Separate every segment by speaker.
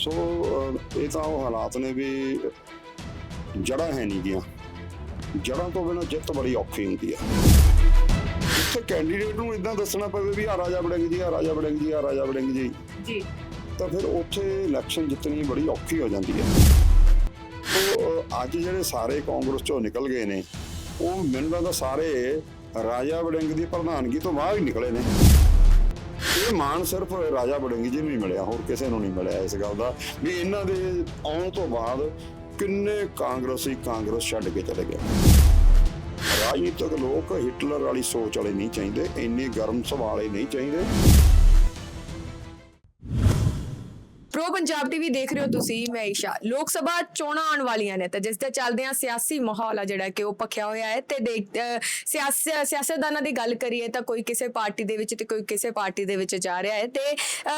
Speaker 1: ਸੋ ਇਹ ਤਾਂ ਉਹ ਹਾਲਾਤ ਨੇ ਵੀ ਜੜ੍ਹਾਂ ਹੈ ਨਹੀਂ ਗਿਆ ਜੜ੍ਹਾਂ ਤੋਂ ਬਿਨਾਂ ਜਿੱਤ ਬੜੀ ਔਖੀ ਹੁੰਦੀ ਆ। ਜਿੱਥੇ ਕੈਂਡੀਡੇਟ ਨੂੰ ਇਦਾਂ ਦੱਸਣਾ ਪਵੇ ਵੀ ਆ ਰਾਜਾ ਵੜਿੰਗ ਜੀ ਆ ਰਾਜਾ ਵੜਿੰਗ ਜੀ ਆ ਰਾਜਾ ਵੜਿੰਗ ਜੀ।
Speaker 2: ਜੀ।
Speaker 1: ਤਾਂ ਫਿਰ ਉੱਥੇ ਇਲੈਕਸ਼ਨ ਜਿੱਤਣੀ ਬੜੀ ਔਖੀ ਹੋ ਜਾਂਦੀ ਹੈ ਸੋ ਅੱਜ ਜਿਹੜੇ ਸਾਰੇ ਕਾਂਗਰਸ ਚੋਂ ਨਿਕਲ ਗਏ ਨੇ ਉਹ ਮੈਨੂੰ ਲੱਗਦਾ ਸਾਰੇ ਰਾਜਾ ਵੜਿੰਗ ਦੀ ਪ੍ਰਧਾਨਗੀ ਤੋਂ ਬਾਹਰ ਹੀ ਨਿਕਲੇ ਨੇ। ਇਹ ਮਾਣ ਸਿਰਫ ਰਾਜਾ ਬੜਿੰਗੀ ਜੀ ਨੂੰ ਹੀ ਮਿਲਿਆ, ਹੋਰ ਕਿਸੇ ਨੂੰ ਨਹੀਂ ਮਿਲਿਆ ਇਸ ਗੱਲ ਦਾ। ਵੀ ਇਹਨਾਂ ਦੇ ਆਉਣ ਤੋਂ ਬਾਅਦ ਕਿੰਨੇ ਕਾਂਗਰਸੀ ਕਾਂਗਰਸ ਛੱਡ ਕੇ ਚਲੇ ਗਏ। ਰਾਜਨੀਤਿਕ ਲੋਕ ਹਿਟਲਰ ਵਾਲੀ ਸੋਚ ਵਾਲੇ ਨਹੀਂ ਚਾਹੀਦੇ, ਇੰਨੇ ਗਰਮ ਸਵਾਲੇ ਨਹੀਂ ਚਾਹੀਦੇ।
Speaker 2: ਪ੍ਰੋ ਪੰਜਾਬ ਟੀਵੀ ਦੇਖ ਰਹੇ ਹੋ ਤੁਸੀਂ ਮੈਂ ਈਸ਼ਾ। ਲੋਕ ਸਭਾ ਚੋਣਾਂ ਆਉਣ ਵਾਲੀਆਂ ਨੇ ਤੇ ਜਿਸ ਦੇ ਚੱਲਦਿਆਂ ਸਿਆਸੀ ਮਾਹੌਲ ਆ ਜਿਹੜਾ ਕਿ ਉਹ ਪੱਖਿਆ ਹੋਇਆ ਹੈ। ਤੇ ਦੇਖ ਅਹ ਸਿਆਸੀ ਸਿਆਸਤਦਾਨਾਂ ਦੀ ਗੱਲ ਕਰੀਏ ਤਾਂ ਕੋਈ ਕਿਸੇ ਪਾਰਟੀ ਦੇ ਵਿੱਚ ਤੇ ਕੋਈ ਕਿਸੇ ਪਾਰਟੀ ਦੇ ਵਿੱਚ ਜਾ ਰਿਹਾ ਹੈ। ਤੇ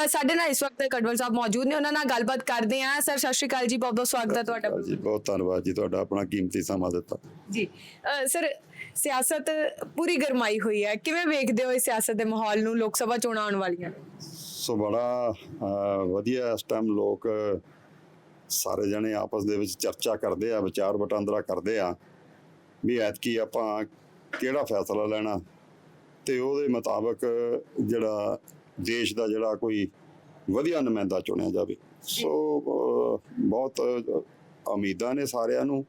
Speaker 2: ਸਾਡੇ ਨਾਲ ਇਸ ਵਕਤ ਕਡਵਲ ਸਾਹਿਬ ਮੌਜੂਦ ਨੇ ਉਹਨਾਂ ਨਾਲ ਗੱਲਬਾਤ ਕਰਦੇ ਹਾਂ। ਸਰ ਸਤਿ ਸ਼੍ਰੀ ਅਕਾਲ ਜੀ ਬਹੁਤ ਬਹੁਤ ਸਵਾਗਤ ਹੈ ਤੁਹਾਡਾ।
Speaker 1: ਜੀ ਬਹੁਤ ਧੰਨਵਾਦ ਜੀ ਤੁਹਾਡਾ ਆਪਣਾ ਕੀਮਤੀ ਸਮਾਂ ਦਿੱਤਾ।
Speaker 2: ਜੀ ਸਰ ਸਿਆਸਤ ਪੂਰੀ ਗਰਮਾਈ ਹੋਈ ਹੈ। ਕਿਵੇਂ ਵੇਖਦੇ ਹੋ ਇਸ ਸਿਆਸਤ ਦੇ ਮਾਹੌਲ ਨੂੰ ਲੋਕ ਸਭਾ ਚੋਣਾਂ ਆਉਣ ਵਾਲੀਆਂ ਨੇ?
Speaker 1: ਸੋ ਬੜਾ ਵਧੀਆ ਇਸ ਟਾਈਮ ਲੋਕ ਸਾਰੇ ਜਣੇ ਆਪਸ ਦੇ ਵਿੱਚ ਚਰਚਾ ਕਰਦੇ ਆ, ਵਿਚਾਰ ਵਟਾਂਦਰਾ ਕਰਦੇ ਆ ਵੀ ਐਤਕੀ ਆਪਾਂ ਕਿਹੜਾ ਫੈਸਲਾ ਲੈਣਾ? ਤੇ ਉਹਦੇ ਮੁਤਾਬਕ ਜਿਹੜਾ ਦੇਸ਼ ਦਾ ਜਿਹੜਾ ਕੋਈ ਵਧੀਆ ਨੁਮਾਇੰਦਾ ਚੁਣਿਆ ਜਾਵੇ। ਸੋ ਬਹੁਤ ਉਮੀਦਾਂ ਨੇ ਸਾਰਿਆਂ ਨੂੰ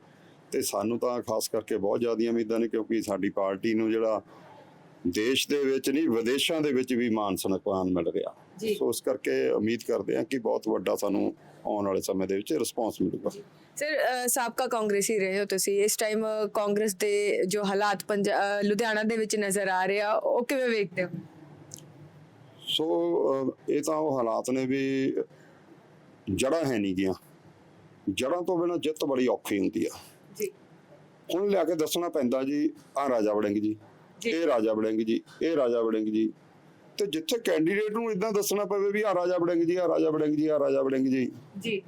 Speaker 1: ਤੇ ਸਾਨੂੰ ਤਾਂ ਖਾਸ ਕਰਕੇ ਬਹੁਤ ਜ਼ਿਆਦੀਆਂ ਉਮੀਦਾਂ ਨੇ ਕਿਉਂਕਿ ਸਾਡੀ ਪਾਰਟੀ ਨੂੰ ਜਿਹੜਾ ਦੇਸ਼ ਦੇ ਵਿੱਚ ਨਹੀਂ, ਵਿਦੇਸ਼ਾਂ ਦੇ ਵਿੱਚ ਵੀ ਮਾਨ ਸਨਮਾਨ ਮਿਲ ਰਿਹਾ। ਸੋ ਇਸ ਕਰਕੇ ਉਮੀਦ ਕਰਦੇ ਹਾਂ ਕਿ ਬਹੁਤ ਵੱਡਾ ਸਾਨੂੰ ਆਉਣ ਵਾਲੇ ਸਮੇਂ ਦੇ ਵਿੱਚ ਰਿਸਪਾਂਸ ਮਿਲੂਗਾ।
Speaker 2: ਸਰ ਸਾਬਕਾ ਕਾਂਗਰਸੀ ਰਹੇ ਹੋ ਤੁਸੀਂ। ਇਸ ਟਾਈਮ ਕਾਂਗਰਸ ਦੇ ਜੋ ਹਾਲਾਤ ਲੁਧਿਆਣਾ ਦੇ ਵਿੱਚ ਨਜ਼ਰ ਆ ਰਹੇ ਆ ਉਹ ਕਿਵੇਂ ਵੇਖਦੇ ਹੋ?
Speaker 1: ਸੋ ਇਹ ਤਾਂ ਉਹ ਹਾਲਾਤ ਨੇ ਵੀ ਜੜ੍ਹਾਂ ਹੈ ਨਹੀਂ ਗਿਆ ਜੜ੍ਹਾਂ ਤੋਂ ਬਿਨਾਂ ਜਿੱਤ ਬੜੀ ਔਖੀ ਹੁੰਦੀ ਆ।
Speaker 2: ਜੀ।
Speaker 1: ਹੁਣ ਲਿਆ ਕੇ ਦੱਸਣਾ ਪੈਂਦਾ ਜੀ ਆ ਰਾਜਾ ਵੜਿੰਗ ਜੀ। ਇਹ ਰਾਜਾ ਵੜਿੰਗ ਜੀ ਇਹ ਰਾਜਾ ਵੜਿੰਗ ਜੀ ਤੇ ਜਿੱਥੇ ਕੈਂਡੀਡੇਟ ਨੂੰ ਇਦਾਂ ਦੱਸਣਾ ਪਵੇ ਵੀ ਆ ਰਾਜਾ ਵੜਿੰਗ ਜੀ ਆ ਰਾਜਾ ਵੜਿੰਗ ਜੀ ਆ ਰਾਜਾ ਵੜਿੰਗ ਜੀ।
Speaker 2: ਜੀ।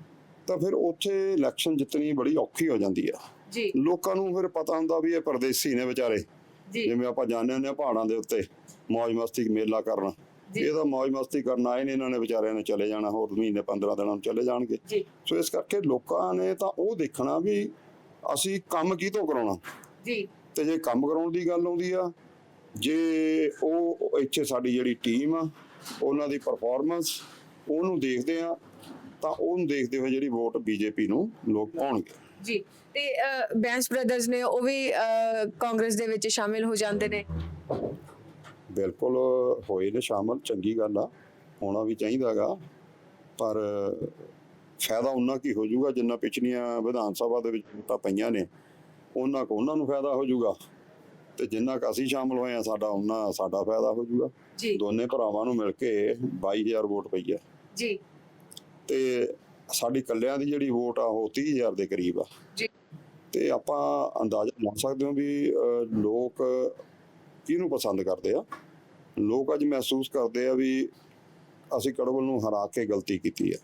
Speaker 1: ਤਾਂ ਫਿਰ ਉੱਥੇ ਇਲੈਕਸ਼ਨ ਜਿੱਤਣੀ ਬੜੀ ਔਖੀ ਹੋ ਜਾਂਦੀ ਆ।
Speaker 2: ਜੀ।
Speaker 1: ਲੋਕਾਂ ਨੂੰ ਫਿਰ ਪਤਾ ਹੁੰਦਾ ਵੀ ਇਹ ਪਰਦੇਸੀ ਨੇ ਵਿਚਾਰੇ। ਜਿਵੇਂ ਆਪਾਂ ਜਾਣਦੇ ਆ ਪਹਾੜਾਂ ਦੇ ਉੱਤੇ ਮौज ਮਸਤੀ ਮੇਲਾ ਕਰਨ।
Speaker 2: ਜੀ।
Speaker 1: ਇਹ ਤਾਂ ਮौज ਮਸਤੀ ਕਰਨ ਆਏ ਨੇ ਇਹਨਾਂ ਨੇ ਵਿਚਾਰਿਆਂ ਨੇ ਚਲੇ ਜਾਣਾ ਹੋਰ ਮਹੀਨੇ 15 ਦਿਨਾਂ ਨੂੰ ਚਲੇ ਜਾਣਗੇ।
Speaker 2: ਜੀ।
Speaker 1: ਸੋ ਇਸ ਕਰਕੇ ਲੋਕਾਂ ਨੇ ਤਾਂ ਉਹ ਦੇਖਣਾ ਵੀ ਅਸੀਂ ਕੰਮ ਕਿਤੋਂ ਕਰਾਉਣਾ?
Speaker 2: ਜੀ।
Speaker 1: ਤੇ ਜੇ ਕੰਮ ਕਰਾਉਣ ਦੀ ਗੱਲ ਆਉਂਦੀ ਆ ਜੇ ਉਹ ਇੱਥੇ ਸਾਡੀ ਜਿਹੜੀ ਟੀਮ ਆ ਉਹਨਾਂ ਦੀ ਪਰਫਾਰਮੈਂਸ ਉਹਨੂੰ ਦੇਖਦੇ ਆ ਤਾਂ ਉਹਨੂੰ ਦੇਖਦੇ ਹੋਏ ਜਿਹੜੀ ਵੋਟ ਬੀਜੇਪੀ ਨੂੰ ਲੋਕ ਪਾਉਣਗੇ।
Speaker 2: ਜੀ ਤੇ ਬੈਂਸ ਬ੍ਰਦਰਸ ਨੇ ਉਹ ਵੀ ਕਾਂਗਰਸ ਦੇ ਵਿੱਚ ਸ਼ਾਮਿਲ ਹੋ ਜਾਂਦੇ ਨੇ?
Speaker 1: ਬਿਲਕੁਲ ਹੋਏ ਨੇ ਸ਼ਾਮਲ ਚੰਗੀ ਗੱਲ ਆ ਹੋਣਾ ਵੀ ਚਾਹੀਦਾਗਾ ਪਰ ਫਾਇਦਾ ਉਹਨਾਂ ਕੀ ਹੋ ਜਾਊਗਾ? ਜਿੰਨਾ ਪਿਛਲੀਆਂ ਵਿਧਾਨ ਸਭਾ ਦੇ ਵਿੱਚ ਵੋਟਾਂ ਪਈਆਂ ਨੇ ਉਹਨਾਂ ਕੋ ਉਹਨਾਂ ਨੂੰ ਫਾਇਦਾ ਹੋ ਜਾਊਗਾ? ਤੇ ਜਿੰਨਾ ਕੁ ਅਸੀਂ ਸ਼ਾਮਲ ਹੋਏ ਆ ਸਾਡਾ ਉਹਨਾਂ ਸਾਡਾ ਫਾਇਦਾ ਹੋ
Speaker 2: ਜੀ।
Speaker 1: ਦੋਨੇ ਭਰਾਵਾਂ ਨੂੰ ਮਿਲ ਕੇ 22000 ਵੋਟ ਪਈ ਹੈ
Speaker 2: ਜੀ।
Speaker 1: ਤੇ ਸਾਡੀ ਕੱਲਿਆਂ ਦੀ ਜਿਹੜੀ ਵੋਟ ਆ ਉਹ 30000 ਦੇ ਕਰੀਬ ਆ।
Speaker 2: ਜੀ।
Speaker 1: ਤੇ ਆਪਾਂ ਅੰਦਾਜ਼ਾ ਲਾ ਸਕਦੇ ਹਾਂ ਵੀ ਲੋਕ ਕਿਹਨੂੰ ਪਸੰਦ ਕਰਦੇ ਆ? ਲੋਕ ਅੱਜ ਮਹਿਸੂਸ ਕਰਦੇ ਆ ਵੀ ਅਸੀਂ ਕੜਵਲ ਨੂੰ ਹਰਾ ਕੇ ਗਲਤੀ ਕੀਤੀ ਹੈ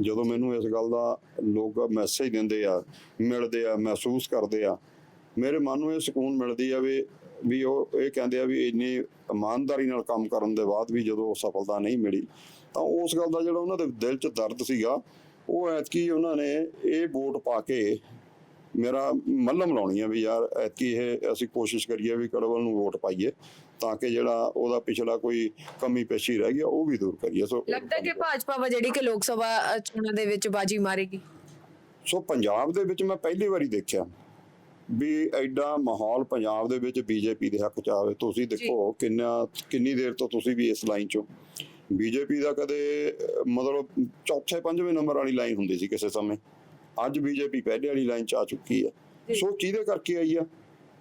Speaker 1: ਜਦੋਂ ਮੈਨੂੰ ਇਸ ਗੱਲ ਦਾ ਲੋਕ ਮੈਸੇਜ ਦਿੰਦੇ ਆ ਮਿਲਦੇ ਆ ਮਹਿਸੂਸ ਕਰਦੇ ਆ ਮੇਰੇ ਮਨ ਨੂੰ ਇਹ ਸਕੂਨ ਮਿਲਦੀ ਆ ਵੀ ਵੀ ਉਹ ਇਹ ਕਹਿੰਦੇ ਆ ਵੀ ਇੰਨੀ ਇਮਾਨਦਾਰੀ ਨਾਲ ਕੰਮ ਕਰਨ ਦੇ ਬਾਅਦ ਵੀ ਜਦੋਂ ਸਫਲਤਾ ਨਹੀਂ ਮਿਲੀ ਤਾਂ ਉਸ ਗੱਲ ਦਾ ਜਿਹੜਾ ਉਹਨਾਂ ਦੇ ਦਿਲ 'ਚ ਦਰਦ ਸੀਗਾ ਉਹ ਐਤਕੀ ਉਹਨਾਂ ਨੇ ਇਹ ਵੋਟ ਪਾ ਕੇ ਮੇਰਾ ਮੱਲਮ ਲਾਉਣੀ ਆ ਵੀ ਯਾਰ ਐਤਕੀ ਇਹ ਅਸੀਂ ਕੋਸ਼ਿਸ਼ ਕਰੀਏ ਵੀ ਕੜਵਲ ਨੂੰ ਵੋਟ ਪਾਈਏ ਤਾਂ ਕਿ ਜਿਹੜਾ ਉਹਦਾ ਪਿਛਲਾ ਕੋਈ ਕਮੀ ਪੇਸ਼ੀ ਰਹਿ ਗਿਆ ਉਹ ਵੀ ਦੂਰ ਕਰੀਏ। ਸੋ
Speaker 2: ਲੱਗਦਾ ਕਿ ਭਾਜਪਾ ਵਾ ਜਿਹੜੀ ਕਿ ਲੋਕ ਸਭਾ ਚੋਣਾਂ ਦੇ ਵਿੱਚ ਬਾਜੀ ਮਾਰੇਗੀ?
Speaker 1: ਸੋ ਪੰਜਾਬ ਦੇ ਵਿੱਚ ਮੈਂ ਪਹਿਲੀ ਵਾਰੀ ਦੇਖਿਆ। ਵੀ ਐਡਾ ਮਾਹੌਲ ਪੰਜਾਬ ਦੇ ਵਿੱਚ ਬੀਜੇਪੀ ਦੇ ਹੱਕ ਚ ਆਵੇ। ਤੁਸੀਂ ਦੇਖੋ ਕਿੰਨਾ ਕਿੰਨੀ ਦੇਰ ਤੋਂ ਤੁਸੀਂ ਵੀ ਇਸ ਲਾਈਨ ਚੋਂ। ਬੀਜੇਪੀ ਦਾ ਕਦੇ ਮਤਲਬ ਚੌਥੇ ਪੰਜਵੇਂ ਨੰਬਰ ਵਾਲੀ ਲਾਈਨ ਹੁੰਦੀ ਸੀ ਕਿਸੇ ਸਮੇਂ। ਅੱਜ ਬੀਜੇਪੀ ਪਹਿਲੇ ਵਾਲੀ ਲਾਈਨ ਚ ਆ ਚੁੱਕੀ ਹੈ। ਸੋ ਕਿਹਦੇ ਕਰਕੇ ਆਈ ਆ?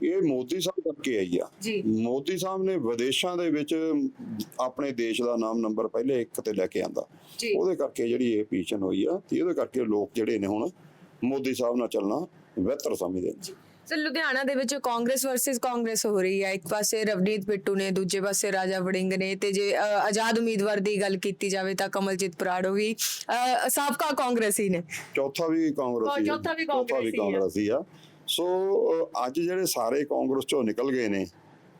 Speaker 1: ਇਹ ਮੋਦੀ ਸਾਹਿਬ ਕਰਕੇ ਆਈ ਆ। ਮੋਦੀ ਸਾਹਿਬ ਨੇ ਵਿਦੇਸ਼ਾਂ ਦੇ ਵਿੱਚ ਆਪਣੇ ਦੇਸ਼ ਦਾ ਨਾਮ ਨੰਬਰ ਪਹਿਲੇ ਇੱਕ ਤੇ ਲੈ ਕੇ ਆਂਦਾ। ਉਹਦੇ ਕਰਕੇ ਜਿਹੜੀ ਇਹ ਪੀਚਨ ਹੋਈ ਆ ਤੇ ਉਹਦੇ ਕਰਕੇ ਲੋਕ ਜਿਹੜੇ ਨੇ ਹੁਣ ਮੋਦੀ ਸਾਹਿਬ ਨਾਲ ਚੱਲਣਾ ਬਿਹਤਰ ਸਮਝਦੇ ਨੇ।
Speaker 2: ਸਰ ਲੁਧਿਆਣਾ ਦੇ ਵਿੱਚ ਕਾਂਗਰਸ ਵਰਸਸ ਕਾਂਗਰਸ ਹੋ ਰਹੀ ਹੈ। ਇੱਕ ਪਾਸੇ ਰਵਨੀਤ ਬਿੱਟੂ ਨੇ ਦੂਜੇ ਪਾਸੇ ਰਾਜਾ ਵੜਿੰਗ ਨੇ ਤੇ ਜੇ ਆਜ਼ਾਦ ਉਮੀਦਵਾਰ ਦੀ ਗੱਲ ਕੀਤੀ ਜਾਵੇ ਤਾਂ ਕਮਲਜੀਤ ਬਰਾੜ ਵੀ ਅਹ, ਸਾਬਕਾ ਕਾਂਗਰਸੀ ਨੇ।
Speaker 1: ਚੌਥਾ ਵੀ ਕਾਂਗਰਸੀ ਆ।
Speaker 2: ਚੌਥਾ ਵੀ ਕਾਂਗਰਸੀ ਆ।
Speaker 1: ਕਾਂਗਰਸੀ ਆ। ਸੋ ਅ, ਅੱਜ ਜਿਹੜੇ ਸਾਰੇ ਕਾਂਗਰਸ ਚੋਂ ਨਿਕਲ ਗਏ ਨੇ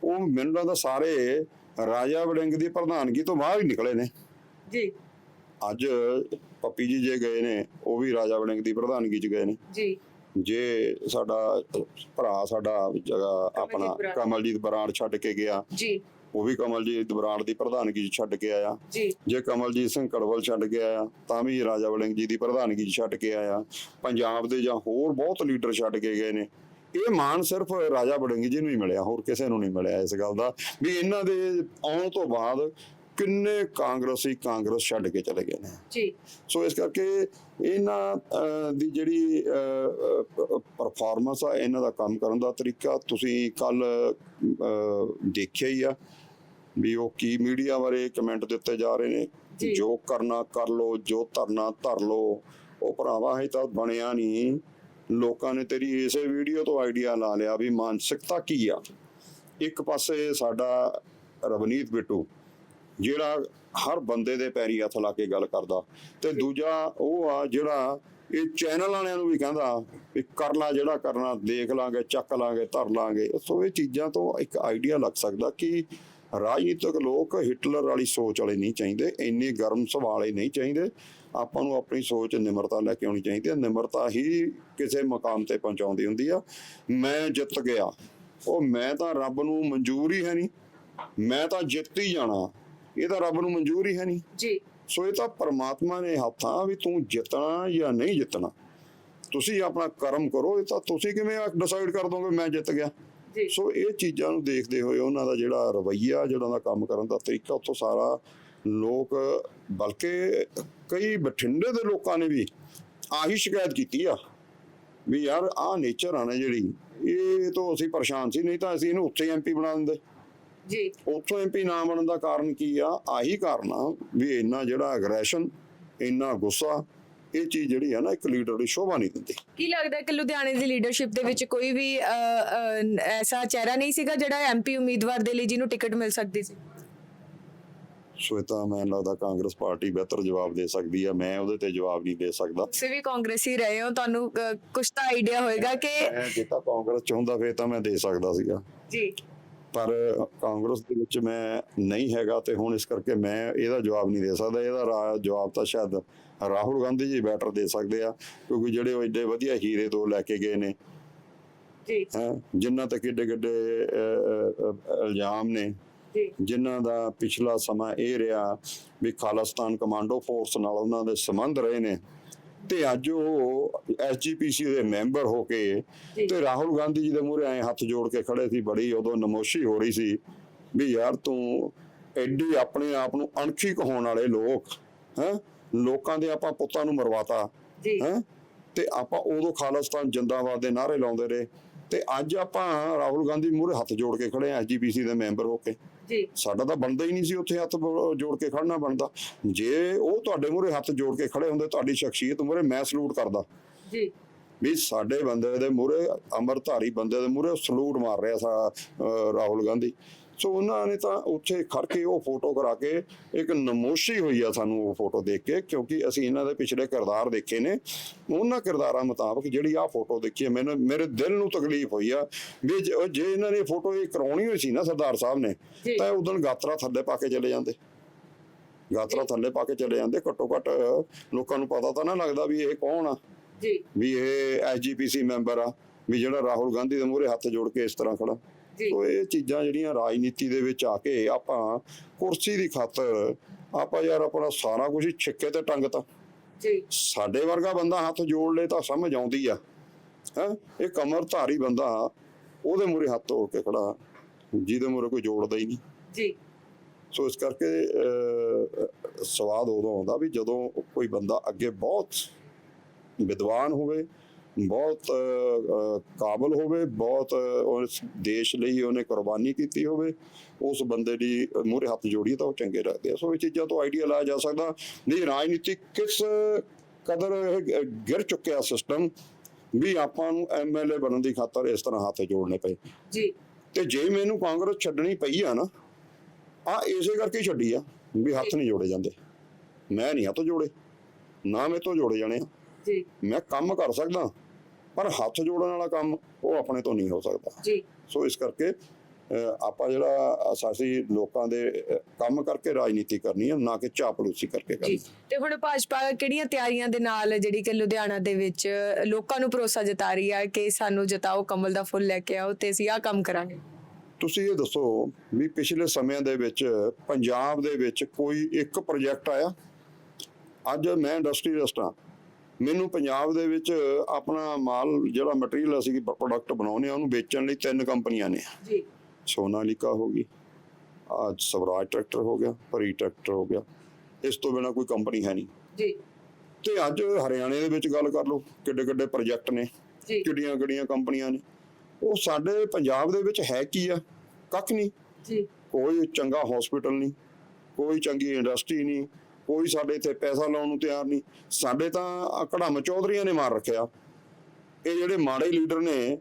Speaker 1: ਉਹ ਮੈਨੂੰ ਲੱਗਦਾ ਸਾਰੇ ਰਾਜਾ ਵੜਿੰਗ ਦੀ ਪ੍ਰਧਾਨਗੀ ਤੋਂ ਬਾਹਰ ਹੀ ਨਿਕਲੇ ਨੇ।
Speaker 2: ਜੀ।
Speaker 1: ਅੱਜ ਪੱਪੀ ਜੀ ਜੇ ਗਏ ਨੇ ਉਹ ਵੀ ਰਾਜਾ ਵੜਿੰਗ ਦੀ ਪ੍ਰਧਾਨਗੀ ਚ ਗਏ ਨੇ।
Speaker 2: ਜੀ।
Speaker 1: ਜੇ ਸਾਡਾ ਭਰਾ ਸਾਡਾ ਜਗ੍ਹਾ ਆਪਣਾ। ਕਮਲਜੀਤ ਬਰਾੜ। ਛੱਡ ਕੇ ਗਿਆ।
Speaker 2: ਜੀ।
Speaker 1: ਉਹ ਵੀ ਕਮਲਜੀਤ ਬਰਾੜ ਦੀ ਪ੍ਰਧਾਨਗੀ ਚ ਛੱਡ ਕੇ ਆਇਆ।
Speaker 2: ਜੀ।
Speaker 1: ਜੇ ਕਮਲਜੀਤ ਸਿੰਘ ਕੜਵਲ ਛੱਡ ਕੇ ਆਇਆ ਤਾਂ ਵੀ ਰਾਜਾ ਵੜਿੰਗ ਜੀ ਦੀ ਪ੍ਰਧਾਨਗੀ 'ਚ ਛੱਡ ਕੇ ਆਇਆ। ਪੰਜਾਬ ਦੇ ਜਾਂ ਹੋਰ ਬਹੁਤ ਲੀਡਰ ਛੱਡ ਕੇ ਗਏ ਨੇ। ਇਹ ਮਾਣ ਸਿਰਫ ਰਾਜਾ ਵੜਿੰਗ ਜੀ ਨੂੰ ਹੀ ਮਿਲਿਆ ਹੋਰ ਕਿਸੇ ਨੂੰ ਨਹੀਂ ਮਿਲਿਆ ਇਸ ਗੱਲ ਦਾ। ਵੀ ਇਹਨਾਂ ਦੇ ਆਉਣ ਤੋਂ ਬਾਅਦ ਕਿੰਨੇ ਕਾਂਗਰਸੀ ਕਾਂਗਰਸ ਛੱਡ ਕੇ ਚਲੇ ਗਏ ਨੇ।
Speaker 2: ਜੀ।
Speaker 1: ਸੋ ਇਸ ਕਰਕੇ ਇਹਨਾਂ ਦੀ ਜਿਹੜੀ ਪਰਫਾਰਮੈਂਸ ਆ ਇਹਨਾਂ ਦਾ ਕੰਮ ਕਰਨ ਦਾ ਤਰੀਕਾ ਤੁਸੀਂ ਕੱਲ ਦੇਖਿਆ ਹੀ ਆ ਵੀ ਉਹ ਕੀ ਮੀਡੀਆ ਬਾਰੇ ਕਮੈਂਟ ਦਿੱਤੇ ਜਾ ਰਹੇ ਨੇ।
Speaker 2: ਜੋ।
Speaker 1: ਕਰਨਾ ਕਰ ਲੋ ਜੋ ਧਰਨਾ ਧਰ ਲੋ ਉਹ ਭਰਾਵਾ ਹੈ ਤਾਂ ਬਣਿਆ ਨਹੀਂ। ਲੋਕਾਂ ਨੇ ਤੇਰੀ ਇਸੇ ਵੀਡੀਓ ਤੋਂ ਆਈਡੀਆ ਲਾ ਲਿਆ ਵੀ ਮਾਨਸਿਕਤਾ ਕੀ ਆ। ਇੱਕ ਪਾਸੇ ਸਾਡਾ ਰਵਨੀਤ ਬਿੱਟੂ ਜਿਹੜਾ ਹਰ ਬੰਦੇ ਦੇ ਪੈਰੀ ਹੱਥ ਲਾ ਕੇ ਗੱਲ ਕਰਦਾ। ਤੇ ਦੂਜਾ ਉਹ ਆ ਜਿਹੜਾ ਇਹ ਚੈਨਲ ਵਾਲਿਆਂ ਨੂੰ ਵੀ ਕਹਿੰਦਾ ਵੀ ਕਰ ਲਾ ਜਿਹੜਾ ਕਰਨਾ, ਦੇਖ ਲਾਂਗੇ, ਚੱਕ ਲਾਂਗੇ, ਧਰ ਲਾਂਗੇ। ਸੋ ਇਹ ਚੀਜ਼ਾਂ ਤੋਂ ਇੱਕ ਆਈਡੀਆ ਲੱਗ ਸਕਦਾ ਕਿ ਰਾਜਨੀਤਿਕ ਲੋਕ ਹਿਟਲਰ ਵਾਲੀ ਸੋਚ ਵਾਲੇ ਨਹੀਂ ਚਾਹੀਦੇ, ਇੰਨੇ ਗਰਮ ਸਵਾਲੇ ਨਹੀਂ ਚਾਹੀਦੇ। ਆਪਾਂ ਨੂੰ ਆਪਣੀ ਸੋਚ ਨਿਮਰਤਾ ਲੈ ਕੇ ਆਉਣੀ ਚਾਹੀਦੀ ਹੈ। ਨਿਮਰਤਾ ਹੀ ਕਿਸੇ ਮਕਾਮ ਤੇ ਪਹੁੰਚਾਉਂਦੀ ਹੁੰਦੀ ਆ। ਮੈਂ ਜਿੱਤ ਗਿਆ। ਉਹ ਮੈਂ ਤਾਂ ਰੱਬ ਨੂੰ ਮਨਜ਼ੂਰ ਹੀ ਹੈ ਨਹੀਂ। ਮੈਂ ਤਾਂ ਜਿੱਤ ਹੀ ਜਾਣਾ। ਇਹ ਤਾਂ ਰੱਬ ਨੂੰ ਮਨਜ਼ੂਰ ਹੀ ਹੈ ਨਹੀਂ।
Speaker 2: ਜੀ।
Speaker 1: ਸੋ ਇਹ ਤਾਂ ਪਰਮਾਤਮਾ ਨੇ ਹੱਥਾਂ ਵੀ ਤੂੰ ਜਿੱਤਣਾ ਜਾਂ ਨਹੀਂ ਜਿੱਤਣਾ। ਤੁਸੀਂ ਆਪਣਾ ਕਰਮ ਕਰੋ ਇਹ ਤਾਂ ਤੁਸੀਂ ਕਿਵੇਂ ਡਿਸਾਈਡ ਕਰ ਦੋਗੇ ਮੈਂ ਜਿੱਤ ਗਿਆ।
Speaker 2: ਜੀ।
Speaker 1: ਸੋ ਇਹ ਚੀਜ਼ਾਂ ਨੂੰ ਦੇਖਦੇ ਹੋਏ ਉਹਨਾਂ ਦਾ ਜਿਹੜਾ ਰਵੱਈਆ ਜਿਹੜਾ ਦਾ ਕੰਮ ਕਰਨ ਦਾ ਤਰੀਕਾ ਉੱਥੋਂ ਸਾਰਾ ਲੋਕ ਬਲਕਿ ਕਈ ਬਠਿੰਡੇ ਦੇ ਲੋਕਾਂ ਨੇ ਵੀ ਆਹੀ ਸ਼ਿਕਾਇਤ ਕੀਤੀ ਆ ਵੀ ਯਾਰ ਆਹ ਨੇਚਰ ਆ ਨਾ ਜਿਹੜੀ ਇਹ ਤੋਂ ਅਸੀਂ ਪਰੇਸ਼ਾਨ ਸੀ ਨਹੀਂ ਤਾਂ ਅਸੀਂ ਇਹਨੂੰ ਉੱਥੇ ਐਮਪੀ ਬਣਾ ਦਿੰਦੇ।
Speaker 2: ਜੀ।
Speaker 1: ਉੱਥੋਂ ਐਮਪੀ ਨਾ ਬਣਨ ਦਾ ਕਾਰਨ ਕੀ ਆ? ਆਹੀ ਕਾਰਨ ਆ ਵੀ ਇੰਨਾ ਜਿਹੜਾ ਐਗਰੈਸ਼ਨ ਇੰਨਾ ਗੁੱਸਾ ਇਹ ਚੀਜ਼ ਜਿਹੜੀ ਆ ਨਾ ਇੱਕ ਲੀਡਰ ਦੀ ਸ਼ੋਭਾ ਨਹੀਂ ਦਿੰਦੀ।
Speaker 2: ਕੀ ਲੱਗਦਾ ਕਿ ਲੁਧਿਆਣੇ ਦੀ ਲੀਡਰਸ਼ਿਪ ਦੇ ਵਿੱਚ ਕੋਈ ਵੀ ਐਸਾ ਚਿਹਰਾ ਨਹੀਂ ਸੀਗਾ ਜਿਹੜਾ ਐਮਪੀ ਉਮੀਦਵਾਰ ਦੇ ਲਈ ਜਿਹਨੂੰ ਟਿਕਟ ਮਿਲ ਸਕਦੀ ਸੀ?
Speaker 1: ਸੋ ਇਹ ਤਾਂ ਮੈਨੂੰ ਲੱਗਦਾ ਕਾਂਗਰਸ ਪਾਰਟੀ ਬਿਹਤਰ ਜਵਾਬ ਦੇ ਸਕਦੀ ਆ। ਮੈਂ ਉਹਦੇ ਤੇ ਜਵਾਬ ਨਹੀਂ ਦੇ ਸਕਦਾ।
Speaker 2: ਤੁਸੀਂ ਵੀ ਕਾਂਗਰਸੀ ਰਹੇ ਹੋ ਤੁਹਾਨੂੰ ਕੁਛ ਤਾਂ ਆਈਡੀਆ ਹੋਏਗਾ ਕਿ
Speaker 1: ਜੇ ਤਾਂ ਕਾਂਗਰਸ ਚਾਹੁੰਦਾ ਫੇਰ ਤਾਂ ਮੈਂ ਦੇ ਸਕਦਾ ਸੀਗਾ।
Speaker 2: ਜੀ।
Speaker 1: ਪਰ ਕਾਂਗਰਸ ਦੇ ਵਿੱਚ ਮੈਂ ਨਹੀਂ ਹੈਗਾ ਤੇ ਹੁਣ ਇਸ ਕਰਕੇ ਮੈਂ ਇਹਦਾ ਜਵਾਬ ਨਹੀਂ ਦੇ ਸਕਦਾ। ਇਹਦਾ ਜਵਾਬ ਤਾਂ ਸ਼ਾਇਦ ਰਾਹੁਲ ਗਾਂਧੀ ਜੀ ਬੈਟਰ ਦੇ ਸਕਦੇ ਆ ਕਿਉਂਕਿ ਜਿਹੜੇ ਉਹ ਏਡੇ ਵਧੀਆ ਹੀਰੇ ਤੋਂ ਲੈ ਕੇ ਗਏ ਨੇ।
Speaker 2: ਜੀ।
Speaker 1: ਜਿਨ੍ਹਾਂ ਤੇ ਕਿੱਡੇ ਕਿੱਡੇ ਇਲਜ਼ਾਮ ਨੇ ਜਿਨ੍ਹਾਂ ਦਾ ਪਿਛਲਾ ਸਮਾਂ ਇਹ ਰਿਹਾ ਵੀ ਖਾਲਿਸਤਾਨ ਕਮਾਂਡੋ ਫੋਰਸ ਨਾਲ ਉਹਨਾਂ ਦੇ ਸੰਬੰਧ ਰਹੇ ਨੇ। ਤੇ ਅੱਜ ਉਹ ਐਸਜੀਪੀਸੀ ਦੇ ਮੈਂਬਰ ਹੋ ਕੇ। ਤੇ ਰਾਹੁਲ ਗਾਂਧੀ ਜੀ ਦੇ ਮੂਹਰੇ ਐ ਹੱਥ ਜੋੜ ਕੇ ਖੜੇ ਸੀ ਬੜੀ ਉਦੋਂ ਨਮੋਸ਼ੀ ਹੋ ਰਹੀ ਸੀ ਵੀ ਯਾਰ ਤੂੰ ਐਡੀ ਆਪਣੇ ਆਪ ਨੂੰ ਅਣਖੀ ਕਹਾਉਣ ਵਾਲੇ ਲੋਕ ਹੈ? ਲੋਕਾਂ ਦੇ ਆਪਾਂ ਪੁੱਤਾਂ ਨੂੰ ਮਰਵਾਤਾ ਹੈ? ਤੇ ਆਪਾਂ ਉਦੋਂ ਖਾਲਿਸਤਾਨ ਜਿੰਦਾਬਾਦ ਦੇ ਨਾਰੇ ਲਾਉਂਦੇ ਰਹੇ। ਤੇ ਅੱਜ ਆਪਾਂ ਰਾਹੁਲ ਗਾਂਧੀ ਮੂਹਰੇ ਹੱਥ ਜੋੜ ਕੇ ਖੜੇ ਆ ਐਸਜੀਪੀਸੀ ਦੇ ਮੈਂਬਰ ਹੋ ਕੇ।
Speaker 2: ਜੀ।
Speaker 1: ਸਾਡਾ ਤਾਂ ਬਣਦਾ ਹੀ ਨਹੀਂ ਸੀ ਉੱਥੇ ਹੱਥ ਜੋੜ ਕੇ ਖੜਨਾ ਬਣਦਾ। ਜੇ ਉਹ ਤੁਹਾਡੇ ਮੂਹਰੇ ਹੱਥ ਜੋੜ ਕੇ ਖੜੇ ਹੁੰਦੇ ਤੁਹਾਡੀ ਸ਼ਖਸੀਅਤ ਮੂਹਰੇ ਮੈਂ ਸਲੂਟ ਕਰਦਾ।
Speaker 2: ਜੀ।
Speaker 1: ਵੀ ਸਾਡੇ ਬੰਦੇ ਦੇ ਮੂਹਰੇ ਅੰਮ੍ਰਿਤਧਾਰੀ ਬੰਦੇ ਦੇ ਮੂਹਰੇ ਸਲੂਟ ਮਾਰ ਰਿਹਾ ਸਾ ਰਾਹੁਲ ਗਾਂਧੀ। ਸੋ ਉਹਨਾਂ ਨੇ ਤਾਂ ਉੱਥੇ ਖੜ ਕੇ ਉਹ ਫੋਟੋ ਕਰਾ ਕੇ ਇੱਕ ਨਮੋਸ਼ੀ ਹੋਈ ਆ ਸਾਨੂੰ ਉਹ ਫੋਟੋ ਦੇਖ ਕੇ ਕਿਉਂਕਿ ਅਸੀਂ ਇਹਨਾਂ ਦੇ ਪਿਛਲੇ ਕਿਰਦਾਰ ਦੇਖੇ ਨੇ। ਉਹਨਾਂ ਕਿਰਦਾਰਾਂ ਮੁਤਾਬਕ ਜਿਹੜੀ ਆ ਫੋਟੋ ਦੇਖੀ ਹੈ ਮੈਨੂੰ ਮੇਰੇ ਦਿਲ ਨੂੰ ਤਕਲੀਫ ਹੋਈ ਆ ਵੀ ਜੇ- ਇਹਨਾਂ ਨੇ ਫੋਟੋ ਇਹ ਕਰਾਉਣੀ ਹੋਈ ਸੀ ਨਾ ਸਰਦਾਰ ਸਾਹਿਬ ਨੇ ਤਾਂ ਉਦੋਂ ਗਾਤਰਾ ਥੱਲੇ ਪਾ ਕੇ ਚਲੇ ਜਾਂਦੇ। ਗਾਤਰਾ ਥੱਲੇ ਪਾ ਕੇ ਚਲੇ ਜਾਂਦੇ ਘੱਟੋ ਘੱਟ ਲੋਕਾਂ ਨੂੰ ਪਤਾ ਤਾਂ ਨਾ ਲੱਗਦਾ ਵੀ ਇਹ ਕੌਣ ਆ।
Speaker 2: ਜੀ।
Speaker 1: ਵੀ ਇਹ ਐਸਜੀਪੀਸੀ ਮੈਂਬਰ ਆ ਵੀ ਜਿਹੜਾ ਰਾਹੁਲ ਗਾਂਧੀ ਦੇ ਮੂਹਰੇ ਹੱਥ ਜੋੜ ਕੇ ਇਸ ਤਰ੍ਹਾਂ ਖੜਾ। ਸੋ ਇਹ ਚੀਜ਼ਾਂ ਜਿਹੜੀਆਂ ਰਾਜਨੀਤੀ ਦੇ ਵਿੱਚ ਆ ਕੇ ਆਪਾਂ ਕੁਰਸੀ ਦੀ ਖਾਤਰ ਆਪਾਂ ਯਾਰ ਆਪਣਾ ਸਾਰਾ ਕੁਝ ਛਿੱਕੇ ਤੇ ਟੰਗਤਾ
Speaker 2: ਜੀ।
Speaker 1: ਸਾਡੇ ਵਰਗਾ ਬੰਦਾ ਹੱਥ ਜੋੜ ਲੇ ਤਾਂ ਸਮਝ ਆਉਂਦੀ ਆ। ਹੈ? ਇਹ ਕਮਰਧਾਰੀ ਬੰਦਾ ਉਹਦੇ ਮੂਹਰੇ ਹੱਥ ਤੋੜ ਕੇ ਖੜਾ। ਜਿਹਦੇ ਮੂਹਰੇ ਕੋਈ ਜੋੜਦਾ ਹੀ ਨਹੀਂ।
Speaker 2: ਜੀ।
Speaker 1: ਸੋ ਇਸ ਕਰਕੇ ਸਵਾਦ ਉਦੋਂ ਆਉਂਦਾ ਵੀ ਜਦੋਂ ਕੋਈ ਬੰਦਾ ਅੱਗੇ ਬਹੁਤ ਵਿਦਵਾਨ ਹੋਵੇ ਬਹੁਤ ਕਾਬਲ ਹੋਵੇ ਬਹੁਤ ਉਸ ਦੇਸ਼ ਲਈ ਉਹਨੇ ਕੁਰਬਾਨੀ ਕੀਤੀ ਹੋਵੇ ਉਸ ਬੰਦੇ ਦੀ ਮੂਹਰੇ ਹੱਥ ਜੋੜੀਏ ਤਾਂ ਉਹ ਚੰਗੇ ਲੱਗਦੇ ਆ। ਸੋ ਇਹ ਚੀਜ਼ਾਂ ਤੋਂ ਆਈਡੀਆ ਲਾਇਆ ਜਾ ਸਕਦਾ। ਨਹੀਂ ਰਾਜਨੀਤੀ ਕਿਸ ਕਦਰ ਗਿਰ ਚੁੱਕਿਆ ਸਿਸਟਮ ਵੀ ਆਪਾਂ ਨੂੰ ਐਮਐਲਏ ਬਣਨ ਦੀ ਖਾਤਰ ਇਸ ਤਰ੍ਹਾਂ ਹੱਥ ਜੋੜਨੇ ਪਏ।
Speaker 2: ਜੀ।
Speaker 1: ਤੇ ਜੇ ਮੈਨੂੰ ਕਾਂਗਰਸ ਛੱਡਣੀ ਪਈ ਆ ਨਾ ਆ ਇਸੇ ਕਰਕੇ ਹੀ ਛੱਡੀ ਆ ਵੀ ਹੱਥ ਨਹੀਂ ਜੋੜੇ ਜਾਂਦੇ। ਮੈਂ ਨਹੀਂ ਹੱਥ ਜੋੜੇ ਨਾ ਮੇਰੇ ਤੋਂ ਜੋੜੇ ਜਾਣੇ ਆ।
Speaker 2: ਜੀ।
Speaker 1: ਮੈਂ ਕੰਮ ਕਰ ਸਕਦਾ। ਪਰ ਹੱਥ ਜੋੜਨ ਵਾਲਾ ਕੰਮ ਉਹ ਆਪਣੇ ਤੋਂ ਨਹੀਂ ਹੋ ਸਕਦਾ।
Speaker 2: ਜੀ।
Speaker 1: ਸੋ ਇਸ ਕਰਕੇ ਆਪਾਂ ਜਿਹੜਾ ਅਸਾਸੀ ਲੋਕਾਂ ਦੇ ਕੰਮ ਕਰਕੇ ਰਾਜਨੀਤੀ ਕਰਨੀ ਹੈ ਨਾ ਕਿ ਚਾਪਲੂਸੀ ਕਰਕੇ ਕਰਨੀ
Speaker 2: ਤੇ ਹੁਣ ਭਾਜਪਾ ਕਿਹੜੀਆਂ ਤਿਆਰੀਆਂ ਦੇ ਨਾਲ ਜਿਹੜੀ ਕਿ ਲੁਧਿਆਣਾ ਦੇ ਵਿੱਚ ਲੋਕਾਂ ਨੂੰ ਭਰੋਸਾ ਜਤਾ ਰਹੀ ਹੈ ਕਿ ਸਾਨੂੰ ਜਿਤਾਓ ਕਮਲ ਦਾ ਫੁੱਲ ਲੈ ਕੇ ਆਓ ਤੇ ਅਸੀਂ ਆਹ ਕੰਮ ਕਰਾਂਗੇ?
Speaker 1: ਤੁਸੀਂ ਇਹ ਦੱਸੋ ਵੀ ਪਿਛਲੇ ਸਮਿਆਂ ਦੇ ਵਿੱਚ ਪੰਜਾਬ ਦੇ ਵਿੱਚ ਕੋਈ ਇੱਕ ਪ੍ਰੋਜੈਕਟ ਆਇਆ? ਅੱਜ ਮੈਂ ਇੰਡਸਟਰੀਲਿਸਟ ਹਾਂ। ਮੈਨੂੰ ਪੰਜਾਬ ਦੇ ਵਿੱਚ ਆਪਣਾ ਮਾਲ ਜਿਹੜਾ ਮਟੀਰੀਅਲ ਅਸੀਂ ਪ੍ਰੋਡਕਟ ਬਣਾਉਂਦੇ ਆ ਉਹਨੂੰ ਵੇਚਣ ਲਈ ਤਿੰਨ ਕੰਪਨੀਆਂ ਨੇ।
Speaker 2: ਜੀ।
Speaker 1: ਸੋਨਾਲੀਕਾ ਹੋ ਗਈ ਆ ਸਵਰਾਜ ਟਰੈਕਟਰ ਹੋ ਗਿਆ ਪਰੀ ਟਰੈਕਟਰ ਹੋ ਗਿਆ। ਇਸ ਤੋਂ ਬਿਨਾ ਕੋਈ ਕੰਪਨੀ ਹੈ ਨਹੀਂ।
Speaker 2: ਜੀ।
Speaker 1: ਤੇ ਅੱਜ ਹਰਿਆਣੇ ਦੇ ਵਿੱਚ ਗੱਲ ਕਰ ਲਓ ਕਿੱਡੇ ਕਿੱਡੇ ਪ੍ਰੋਜੈਕਟ ਨੇ ਕਿੱਡੀਆਂ ਕਿੱਡੀਆਂ ਕੰਪਨੀਆਂ ਨੇ। ਉਹ ਸਾਡੇ ਪੰਜਾਬ ਦੇ ਵਿੱਚ ਹੈ ਕੀ ਆ? ਕੱਖ ਨਹੀਂ।
Speaker 2: ਜੀ।
Speaker 1: ਕੋਈ ਚੰਗਾ ਹਸਪੀਟਲ ਨਹੀਂ ਕੋਈ ਚੰਗੀ ਇੰਡਸਟਰੀ ਨਹੀਂ ਕੋਈ ਸਾਡੇ ਇੱਥੇ ਪੈਸਾ ਲਾਉਣ ਨੂੰ ਤਿਆਰ ਨਹੀਂ। ਸਾਡੇ ਤਾਂ ਕੜਮ ਚੌਧਰੀਆਂ ਨੇ ਮਾਰ ਰੱਖਿਆ। ਇਹ ਜਿਹੜੇ ਮਾੜੇ ਲੀਡਰ ਨੇ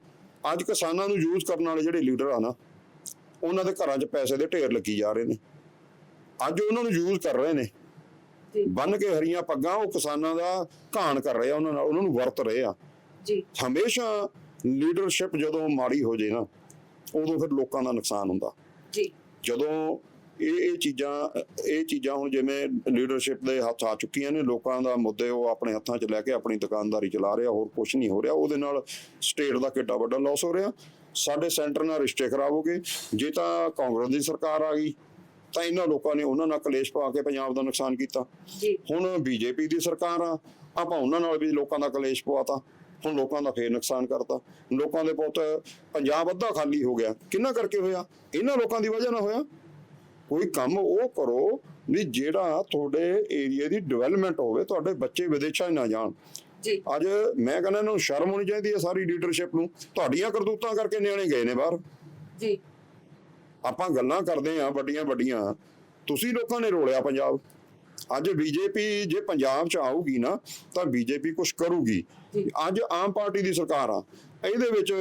Speaker 1: ਅੱਜ ਕਿਸਾਨਾਂ ਨੂੰ ਯੂਜ਼ ਕਰਨ ਵਾਲੇ ਜਿਹੜੇ ਲੀਡਰ ਆ ਨਾ ਉਹਨਾਂ ਦੇ ਘਰਾਂ 'ਚ ਪੈਸੇ ਦੇ ਢੇਰ ਲੱਗੀ ਜਾ ਰਹੇ ਨੇ। ਅੱਜ ਉਹਨਾਂ ਨੂੰ ਯੂਜ਼ ਕਰ ਰਹੇ ਨੇ। ਬੰਨ ਕੇ ਹਰੀਆਂ ਪੱਗਾਂ ਉਹ ਕਿਸਾਨਾਂ ਦਾ ਘਾਣ ਕਰ ਰਹੇ ਆ ਉਹਨਾਂ ਨਾਲ ਉਹਨਾਂ ਨੂੰ ਵਰਤ ਰਹੇ ਆ।
Speaker 2: ਜੀ।
Speaker 1: ਹਮੇਸ਼ਾ ਲੀਡਰਸ਼ਿਪ ਜਦੋਂ ਮਾੜੀ ਹੋ ਜੇ ਨਾ ਉਦੋਂ ਫਿਰ ਲੋਕਾਂ ਦਾ ਨੁਕਸਾਨ ਹੁੰਦਾ।
Speaker 2: ਜੀ।
Speaker 1: ਜਦੋਂ ਇਹ ਇਹ ਚੀਜ਼ਾਂ ਇਹ ਚੀਜ਼ਾਂ ਹੁਣ ਜਿਵੇਂ ਲੀਡਰਸ਼ਿਪ ਦੇ ਹੱਥ ਆ ਚੁੱਕੀਆਂ ਨੇ ਲੋਕਾਂ ਦਾ ਮੁੱਦੇ ਉਹ ਆਪਣੇ ਹੱਥਾਂ 'ਚ ਲੈ ਕੇ ਆਪਣੀ ਦੁਕਾਨਦਾਰੀ ਚਲਾ ਰਿਹਾ ਹੋਰ ਕੁਝ ਨਹੀਂ ਹੋ ਰਿਹਾ। ਉਹਦੇ ਨਾਲ ਸਟੇਟ ਦਾ ਕਿੱਡਾ ਵੱਡਾ ਲਾਸ ਹੋ ਰਿਹਾ। ਸਾਡੇ ਸੈਂਟਰ ਨਾਲ ਰਿਸ਼ਤੇ ਖਰਾਬ ਹੋ ਗਏ। ਜੇ ਤਾਂ ਕਾਂਗਰਸ ਦੀ ਸਰਕਾਰ ਆ ਗਈ ਤਾਂ ਇਹਨਾਂ ਲੋਕਾਂ ਨੇ ਉਹਨਾਂ ਨਾਲ ਕਲੇਸ਼ ਪਾ ਕੇ ਪੰਜਾਬ ਦਾ ਨੁਕਸਾਨ ਕੀਤਾ। ਹੁਣ ਬੀਜੇਪੀ ਦੀ ਸਰਕਾਰ ਆ ਆਪਾਂ ਉਹਨਾਂ ਨਾਲ ਵੀ ਲੋਕਾਂ ਦਾ ਕਲੇਸ਼ ਪਵਾਤਾ। ਹੁਣ ਲੋਕਾਂ ਦਾ ਫੇਰ ਨੁਕਸਾਨ ਕਰਤਾ। ਲੋਕਾਂ ਦੇ ਪੁੱਤ ਪੰਜਾਬ ਅੱਧਾ ਖਾਲੀ ਹੋ ਗਿਆ। ਕਿੰਨਾ ਕਰਕੇ ਹੋਇਆ? ਇਹਨਾਂ ਲੋਕਾਂ ਦੀ ਵਜ੍ਹਾ ਨਾਲ ਹੋਇਆ। ਕੋਈ ਕੰਮ ਉਹ ਕਰੋ ਵੀ ਜਿਹੜਾ ਤੁਹਾਡੇ ਏਰੀਆ ਦੀ ਡਿਵੈਲਪਮੈਂਟ ਹੋਵੇ ਤੁਹਾਡੇ ਬੱਚੇ ਵਿਦੇਸ਼ਾਂ ਨਾ ਜਾਣ।
Speaker 2: ਜੀ।
Speaker 1: ਅੱਜ ਮੈਂ ਕਹਿੰਦਾ ਇਹਨਾਂ ਨੂੰ ਸ਼ਰਮ ਹੋਣੀ ਚਾਹੀਦੀ ਹੈ ਸਾਰੀ ਲੀਡਰਸ਼ਿਪ ਨੂੰ। ਤੁਹਾਡੀਆਂ ਕਰਤੂਤਾਂ ਕਰਕੇ ਨਿਆਣੇ ਗਏ ਨੇ ਬਾਹਰ।
Speaker 2: ਜੀ।
Speaker 1: ਆਪਾਂ ਗੱਲਾਂ ਕਰਦੇ ਆ ਵੱਡੀਆਂ ਵੱਡੀਆਂ। ਤੁਸੀਂ ਲੋਕਾਂ ਨੇ ਰੋਲਿਆ ਪੰਜਾਬ। ਅੱਜ ਬੀਜੇਪੀ ਜੇ ਪੰਜਾਬ ਚ ਆਊਗੀ ਨਾ ਤਾਂ ਬੀਜੇਪੀ ਕੁਝ ਕਰੂਗੀ। ਅੱਜ ਆਮ ਪਾਰਟੀ ਦੀ ਸਰਕਾਰ ਆ। ਇਹਦੇ ਵਿੱਚ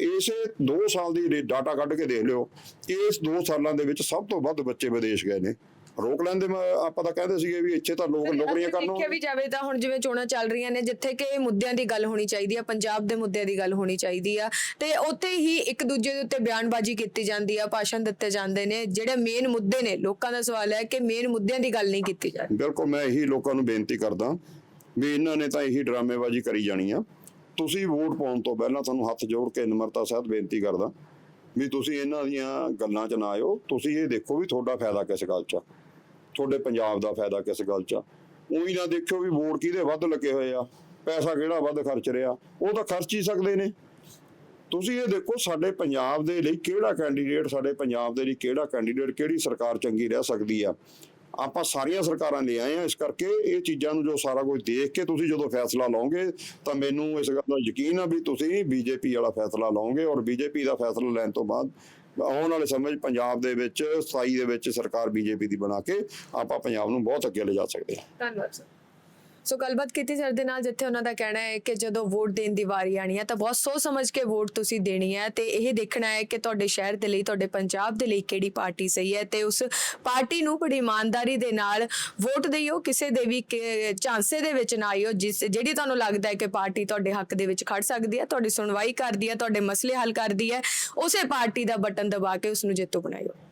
Speaker 1: ਇਸੇ 2 ਸਾਲ ਦੀ ਡਾਟਾ ਕੱਢ ਕੇ ਦੇਖ ਲਿਓ ਇਸ 2 ਸਾਲਾਂ ਦੇ ਵਿੱਚ ਸਭ ਤੋਂ ਵੱਧ ਬੱਚੇ ਵਿਦੇਸ਼ ਗਏ ਨੇ। ਰੋਕ ਲੈਂਦੇ ਆਪਾਂ ਤਾਂ ਕਹਿੰਦੇ ਸੀਗੇ ਵੀ ਇੱਥੇ ਤਾਂ ਲੋਕ ਨੌਕਰੀਆਂ ਕਰਨ
Speaker 2: ਦੇਖਿਆ ਵੀ ਜਾਵੇ ਤਾਂ ਹੁਣ ਜਿਵੇਂ ਚੋਣਾਂ ਚੱਲ ਰਹੀਆਂ ਨੇ ਜਿੱਥੇ ਕਿ ਮੁੱਦਿਆਂ ਦੀ ਗੱਲ ਹੋਣੀ ਚਾਹੀਦੀ ਆ ਪੰਜਾਬ ਦੇ ਮੁੱਦਿਆਂ ਦੀ ਗੱਲ ਹੋਣੀ ਚਾਹੀਦੀ ਆ। ਤੇ ਉੱਥੇ ਹੀ ਇੱਕ ਦੂਜੇ ਦੇ ਉੱਤੇ ਬਿਆਨਬਾਜ਼ੀ ਕੀਤੀ ਜਾਂਦੀ ਆ ਭਾਸ਼ਣ ਦਿੱਤੇ ਜਾਂਦੇ ਨੇ ਜਿਹੜੇ ਮੇਨ ਮੁੱਦੇ ਨੇ ਲੋਕਾਂ ਦਾ ਸਵਾਲ ਹੈ ਕਿ ਮੇਨ ਮੁੱਦਿਆਂ ਦੀ ਗੱਲ ਨਹੀਂ ਕੀਤੀ ਜਾ ਰਹੀ।
Speaker 1: ਬਿਲਕੁਲ ਮੈਂ ਇਹੀ ਲੋਕਾਂ ਨੂੰ ਬੇਨਤੀ ਕਰਦਾ ਵੀ ਇਹਨਾਂ ਨੇ ਤਾਂ ਇਹੀ ਡਰਾਮੇਬਾਜ਼ੀ ਕਰੀ ਜਾਣੀ ਆ। ਤੁਸੀਂ ਵੋਟ ਪਾਉਣ ਤੋਂ ਪਹਿਲਾਂ ਤੁਹਾਨੂੰ ਹੱਥ ਜੋੜ ਕੇ ਨਿਮਰਤਾ ਸਹਿਤ ਬੇਨਤੀ ਕਰਦਾ ਵੀ ਤੁਸੀਂ ਇਹਨਾਂ ਦੀਆਂ ਗੱਲਾਂ 'ਚ ਨਾ ਆਇਓ। ਤੁਸੀਂ ਇਹ ਦੇਖੋ ਵੀ ਤੁਹਾਡਾ ਫਾਇਦਾ ਕਿਸ ਗੱਲ 'ਚ ਆ। ਤੁਹਾਡੇ ਪੰਜਾਬ ਦਾ ਫਾਇਦਾ ਕਿਸ ਗੱਲ 'ਚ ਆ। ਉਹੀ ਨਾ ਦੇਖਿਓ ਵੀ ਵੋਟ ਕਿਹਦੇ ਵੱਧ ਲੱਗੇ ਹੋਏ ਆ। ਪੈਸਾ ਕਿਹੜਾ ਵੱਧ ਖਰਚ ਰਿਹਾ। ਉਹ ਤਾਂ ਖਰਚ ਹੀ ਸਕਦੇ ਨੇ। ਤੁਸੀਂ ਇਹ ਦੇਖੋ ਸਾਡੇ ਪੰਜਾਬ ਦੇ ਲਈ ਕਿਹੜਾ ਕੈਂਡੀਡੇਟ ਸਾਡੇ ਪੰਜਾਬ ਦੇ ਲਈ ਕਿਹੜਾ ਕੈਂਡੀਡੇਟ ਕਿਹੜੀ ਸਰਕਾਰ ਚੰਗੀ ਰਹਿ ਸਕਦੀ ਆ। ਆਪਾਂ ਸਾਰੀਆਂ ਸਰਕਾਰਾਂ ਲੈ ਆਏ ਆ, ਇਸ ਕਰਕੇ ਇਹ ਚੀਜ਼ਾਂ ਨੂੰ ਜੋ ਸਾਰਾ ਕੁਝ ਦੇਖ ਕੇ ਤੁਸੀਂ ਜਦੋਂ ਫੈਸਲਾ ਲਓਗੇ, ਤਾਂ ਮੈਨੂੰ ਇਸ ਗੱਲ ਦਾ ਯਕੀਨ ਆ ਵੀ ਤੁਸੀਂ ਬੀਜੇਪੀ ਵਾਲਾ ਫੈਸਲਾ ਲਓਗੇ ਔਰ ਬੀਜੇਪੀ ਦਾ ਫੈਸਲਾ ਲੈਣ ਤੋਂ ਬਾਅਦ ਆਉਣ ਵਾਲੇ ਸਮੇਂ 'ਚ ਪੰਜਾਬ ਦੇ ਵਿੱਚ 27 ਦੇ ਵਿੱਚ ਸਰਕਾਰ ਬੀਜੇਪੀ ਦੀ ਬਣਾ ਕੇ ਆਪਾਂ ਪੰਜਾਬ ਨੂੰ ਬਹੁਤ ਅੱਗੇ ਲਿਜਾ ਸਕਦੇ ਹਾਂ।
Speaker 2: ਧੰਨਵਾਦ, ਸਰ। ਸੋ ਗੱਲਬਾਤ ਕੀਤੀ ਸਰ ਦੇ ਨਾਲ, ਜਿੱਥੇ ਉਹਨਾਂ ਦਾ ਕਹਿਣਾ ਹੈ ਕਿ ਜਦੋਂ ਵੋਟ ਦੇਣ ਦੀ ਵਾਰੀ ਆਣੀ ਹੈ ਤਾਂ ਬਹੁਤ ਸੋਚ ਸਮਝ ਕੇ ਵੋਟ ਤੁਸੀਂ ਦੇਣੀ ਹੈ ਤੇ ਇਹ ਦੇਖਣਾ ਹੈ ਕਿ ਤੁਹਾਡੇ ਸ਼ਹਿਰ ਦੇ ਲਈ, ਤੁਹਾਡੇ ਪੰਜਾਬ ਦੇ ਲਈ ਕਿਹੜੀ ਪਾਰਟੀ ਸਹੀ ਹੈ ਤੇ ਉਸ ਪਾਰਟੀ ਨੂੰ ਬੜੀ ਇਮਾਨਦਾਰੀ ਦੇ ਨਾਲ ਵੋਟ ਦਿਓ, ਕਿਸੇ ਦੇ ਵੀ ਕਿ- ਝਾਂਸੇ ਦੇ ਵਿੱਚ ਨਾ ਆਇਓ, ਜਿਸ ਜਿਹੜੀ ਤੁਹਾਨੂੰ ਲੱਗਦਾ ਹੈ ਕਿ ਪਾਰਟੀ ਤੁਹਾਡੇ ਹੱਕ ਦੇ ਵਿੱਚ ਖੜ ਸਕਦੀ ਹੈ, ਤੁਹਾਡੀ ਸੁਣਵਾਈ ਕਰਦੀ ਹੈ, ਤੁਹਾਡੇ ਮਸਲੇ ਹੱਲ ਕਰਦੀ ਹੈ, ਉਸੇ ਪਾਰਟੀ ਦਾ ਬਟਨ ਦਬਾ ਕੇ ਉਸ ਨੂੰ ਜੇਤੂ ਬਣਾਇਓ।